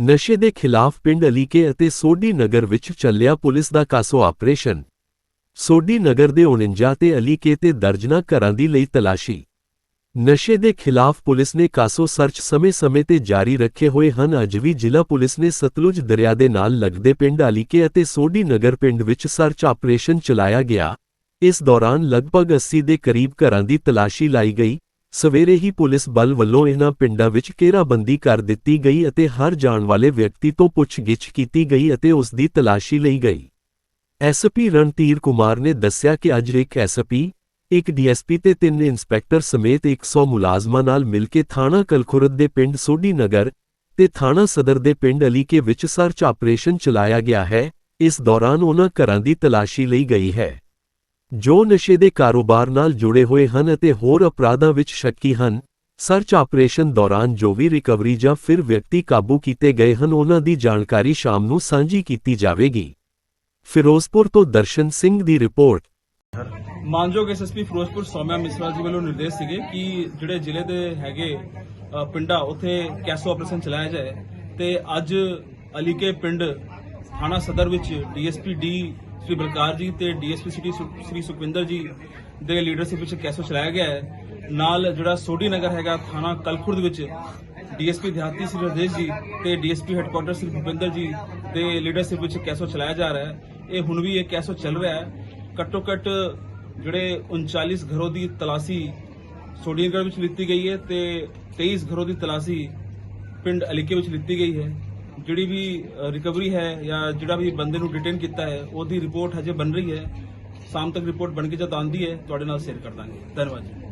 ਨਸ਼ੇ ਦੇ ਖਿਲਾਫ ਪਿੰਡ ਅਲੀਕੇ ਅਤੇ ਸੋਢੀ ਨਗਰ ਵਿੱਚ ਚੱਲਿਆ ਪੁਲਿਸ ਦਾ ਕਾਸੋ ਆਪਰੇਸ਼ਨ। ਸੋਢੀ ਨਗਰ ਦੇ 49 ਤੇ ਅਲੀਕੇ ਤੇ ਦਰਜਨਾ ਘਰਾਂ ਦੀ ਲਈ ਤਲਾਸ਼ੀ। ਨਸ਼ੇ ਦੇ ਖਿਲਾਫ ਪੁਲਿਸ ਨੇ ਕਾਸੋ ਸਰਚ ਸਮੇਂ-ਸਮੇਂ ਤੇ ਜਾਰੀ ਰੱਖੇ ਹੋਏ ਹਨ। ਅੱਜ ਵੀ ਜ਼ਿਲ੍ਹਾ ਪੁਲਿਸ ਨੇ ਸਤਲੁਜ ਦਰਿਆ ਦੇ ਨਾਲ ਲੱਗਦੇ ਪਿੰਡ ਅਲੀਕੇ ਅਤੇ ਸੋਢੀ ਨਗਰ ਪਿੰਡ ਵਿੱਚ ਸਰਚ ਆਪਰੇਸ਼ਨ ਚਲਾਇਆ ਗਿਆ। ਇਸ ਦੌਰਾਨ ਲਗਭਗ 80 ਦੇ ਕਰੀਬ ਘਰਾਂ ਦੀ ਤਲਾਸ਼ੀ ਲਾਈ ਗਈ। ਸਵੇਰੇ ਹੀ ਪੁਲਿਸ ਬਲ ਵੱਲੋਂ ਇਹਨਾਂ ਪਿੰਡਾਂ ਵਿੱਚ ਘੇਰਾਬੰਦੀ ਕਰ ਦਿੱਤੀ ਗਈ ਅਤੇ ਹਰ ਜਾਣ ਵਾਲੇ ਵਿਅਕਤੀ ਤੋਂ ਪੁੱਛਗਿੱਛ ਕੀਤੀ ਗਈ ਅਤੇ ਉਸ ਦੀ ਤਲਾਸ਼ੀ ਲਈ ਗਈ। ਐਸਪੀ ਰਣਧੀਰ ਕੁਮਾਰ ਨੇ ਦੱਸਿਆ ਕਿ ਅੱਜ ਇੱਕ ਐਸਪੀ ਇੱਕ ਡੀਐਸਪੀ ਤੇ ਤਿੰਨ ਇੰਸਪੈਕਟਰ ਸਮੇਤ 100 ਮੁਲਾਜ਼ਮਾਂ ਨਾਲ ਮਿਲ ਕੇ ਥਾਣਾ ਕਲਖੁਰਦ ਦੇ ਪਿੰਡ ਸੋਢੀ ਨਗਰ ਤੇ ਥਾਣਾ ਸਦਰ ਦੇ ਪਿੰਡ ਅਲੀਕੇ ਵਿੱਚ ਸਰਚ ਆਪਰੇਸ਼ਨ ਚਲਾਇਆ ਗਿਆ ਹੈ। ਇਸ ਦੌਰਾਨ ਉਹਨਾਂ ਘਰਾਂ ਦੀ ਤਲਾਸ਼ੀ ਲਈ ਗਈ ਹੈ। ਜੋ ਨਸ਼ੇ ਦੇ ਕਾਰੋਬਾਰ ਨਾਲ ਜੁੜੇ ਹੋਏ ਹਨ ਅਤੇ ਹੋਰ ਅਪਰਾਧਾਂ ਵਿੱਚ ਸ਼ੱਕੀ ਹਨ, ਸਰਚ ਆਪਰੇਸ਼ਨ ਦੌਰਾਨ ਜੋ ਵੀ ਰਿਕਵਰੀ ਜਾਂ ਫਿਰ ਵਿਅਕਤੀ ਕਾਬੂ ਕੀਤੇ ਗਏ ਹਨ ਉਹਨਾਂ ਦੀ ਜਾਣਕਾਰੀ ਸ਼ਾਮ ਨੂੰ ਸਾਂਝੀ ਕੀਤੀ ਜਾਵੇਗੀ। ਫਿਰੋਜ਼ਪੁਰ ਤੋਂ ਦਰਸ਼ਨ ਸਿੰਘ ਦੀ ਰਿਪੋਰਟ। ਮਾਨਯੋਗ ਐਸਐਸਪੀ ਫਿਰੋਜ਼ਪੁਰ ਸੌਮਿਆ ਮਿਸਰਾ ਜੀ ਵੱਲੋਂ ਨਿਰਦੇਸ਼ ਸੀਗੇ ਕਿ ਜਿਹੜੇ ਜ਼ਿਲ੍ਹੇ ਦੇ ਹੈਗੇ ਪਿੰਡਾਂ ਉੱਥੇ ਕੈਸੋ ਆਪਰੇਸ਼ਨ ਚਲਾਇਆ ਜਾਏ ਤੇ ਅੱਜ ਅਲੀਕੇ ਪਿੰਡ ਥਾਣਾ ਸਦਰ ਵਿੱਚ ਡੀਐਸਪੀ ਡੀ ਸ੍ਰੀ ਬਲਕਾਰ ਜੀ ਤੇ ਡੀਐਸਪੀ ਸਿਟੀ ਸੁ- ਸ੍ਰੀ ਸੁਖਵਿੰਦਰ ਜੀ ਦੇ ਲੀਡਰਸ਼ਿਪ ਵਿੱਚ ਕੈਸੋ ਚਲਾਇਆ ਗਿਆ ਹੈ। ਨਾਲ ਜਿਹੜਾ ਸੋਢੀ ਨਗਰ ਹੈਗਾ, ਥਾਣਾ ਕਲਖੁਰਦ ਵਿੱਚ ਡੀਐਸਪੀ ਦਿਹਾਤੀ ਸ੍ਰੀ ਰਜੇਸ਼ ਜੀ ਤੇ ਡੀਐਸਪੀ ਹੈੱਡਕੁਆਟਰ ਸ੍ਰੀ ਭੁਪਿੰਦਰ ਜੀ ਦੇ ਲੀਡਰਸ਼ਿਪ ਵਿੱਚ ਕੈਸੋ ਚਲਾਇਆ ਜਾ ਰਿਹਾ ਹੈ। ਇਹ ਹੁਣ ਵੀ ਇਹ ਕੈਸੋ ਚੱਲ ਰਿਹਾ ਹੈ। ਘੱਟੋ ਘੱਟ ਜਿਹੜੇ 39 ਘਰੋਂ ਦੀ ਤਲਾਸ਼ੀ ਸੋਡੀਨਗੜ ਵਿੱਚ ਲਿੱਤੀ ਗਈ ਹੈ ਤੇ 23 ਘਰੋਂ ਦੀ ਤਲਾਸ਼ੀ ਪਿੰਡ ਅਲੀਕੇ ਵਿੱਚ ਲਿੱਤੀ ਗਈ ਹੈ। ਜਿਹੜੀ ਵੀ ਰਿਕਵਰੀ ਹੈ ਜਾਂ ਜਿਹੜਾ ਵੀ ਬੰਦੇ ਨੂੰ ਡਿਟੇਨ ਕੀਤਾ ਹੈ, ਉਹਦੀ ਰਿਪੋਰਟ ਹਜੇ ਬਣ ਰਹੀ ਹੈ। ਸ਼ਾਮ ਤੱਕ ਰਿਪੋਰਟ ਬਣ ਕੇ ਜਦ ਆਉਂਦੀ ਹੈ, ਤੁਹਾਡੇ ਨਾਲ ਸ਼ੇਅਰ ਕਰ ਦਾਂਗੇ। ਧੰਨਵਾਦ ਜੀ।